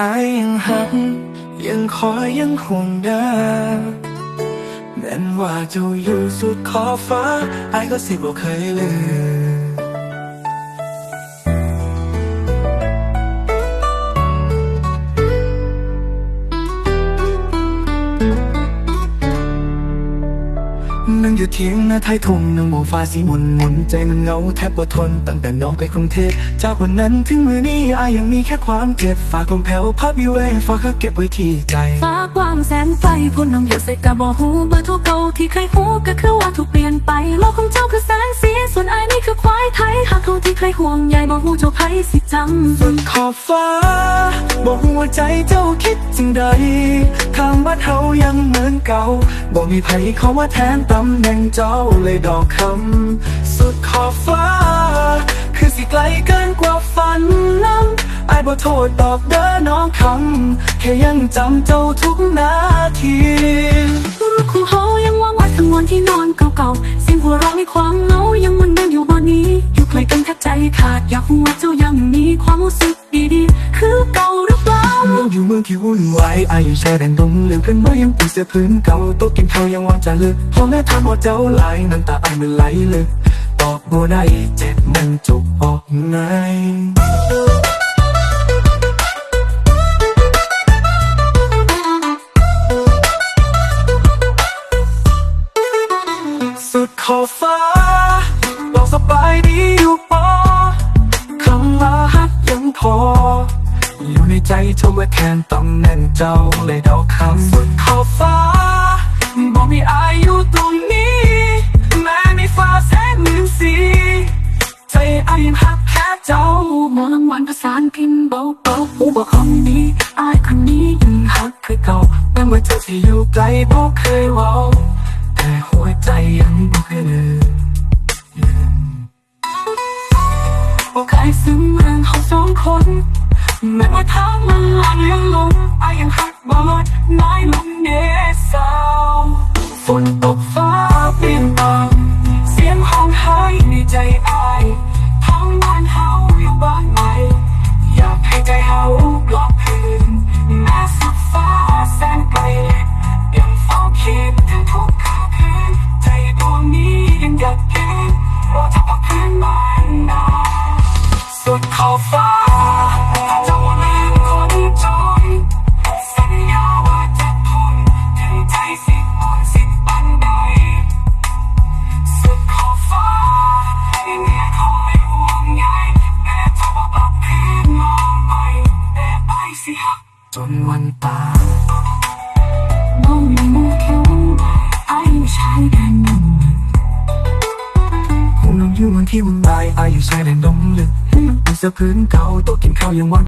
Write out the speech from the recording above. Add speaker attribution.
Speaker 1: อายยังหักยังคอยยังห่วงเด้อแม้นว่าเจ้าอยู่สุดขอบฟ้าอายก็สิบ่เคยลืม นั่งอยู่เทียงหน้าท้ายทุ่งนั่งมองฟ้าสีหมุนหมุนใจมันเหงาแทบอดทน ตั้งแต่น้องไปกรุงเทพจากวันนั้นถึงมือนี้อายยังมีแค่ความเจ็บฝากลมแผ่วพับอยู่เองฝากเขาเก็บไว้ที่ใจ
Speaker 2: ฟ้ากว้างแสนไฟพุ่นน้ำหยดใส่กะบอกหูเบอร์โทรเก่าที่เคยหูก นไปโลกของเจ้าคือแสงสีส่วนไอ้นี่คือควายไทย หากเขาที่เคยห่วงใยบอกหูเจ้าไผสิจำ
Speaker 1: บนขอบฟ้า บอกหัวใจเจ้าคิดจังใดทางว่าเฮายังเหมือนเก่าบอกมีไผเขาว่าแทนตำแหน่งเจ้าเลยดอกคำสุดขอบฟ้า คือสิไกลเกินกว่าฝันำไอ้ายบ่โทษตอบเด้อน้องคำแค่ยังจำเจ้าทุกนาทีรู
Speaker 2: คู่เฮายังว่างไว้ทั้งวันที่นอนเก่าๆเสียงหัวเราะในความเหงายังมันยังอยู่บนนี้ อยู่ไกลกันแทบใจขาดอยากรู้ว่าเจ้ายังมีความรู้สึกดีๆ คือเก่าหรือเปล่า
Speaker 1: เราอยู่เมืองที่วุ่นวายอายุแช่แดนดงเหลือกันว่ายังปีเสื้อพื้นเก่าโต๊ะกินข้าวยังวางจานลึกพ่อแม่ถามว่าเจ้าไหลน้ำตาไอายมันไหลลึกตอบบ่ได้เจ็บมันจุกออกไง ขอบฟ้าบอกสบายดีอยู่ปอคำว่าฮักยังพอ อยู่ในใจเธอว่าแค่ต้องแน่นเจ้าเลยเดาคำสุดขอบฟ้าบอกมีอายุตรงนี้ แม้มีฟ้าแสนหมื่นสีใจอายังหักแค่เจ้า
Speaker 2: มองวันภาษาพิมพ์เบาๆหูบอกคนนี้อายคนนี้ยังหักคือเก่า
Speaker 1: แม้ว่าเธอที่อยู่ไกลบอกเคยเว้าแต่หัวใจยัง
Speaker 2: แม้ว่าทางมันลันยังลงไอยังหักบ่ลดน้อยลงเนสาว
Speaker 1: ฝนตกฟ้าา
Speaker 2: ยยังใช้แดนหนึ่ง
Speaker 1: ผมนอนอยู่วันที่วุ่นวายอายุชายแดนดงลึกเป็นเสื้อพื้นเก่าโต๊ะกินข้าวยังวัน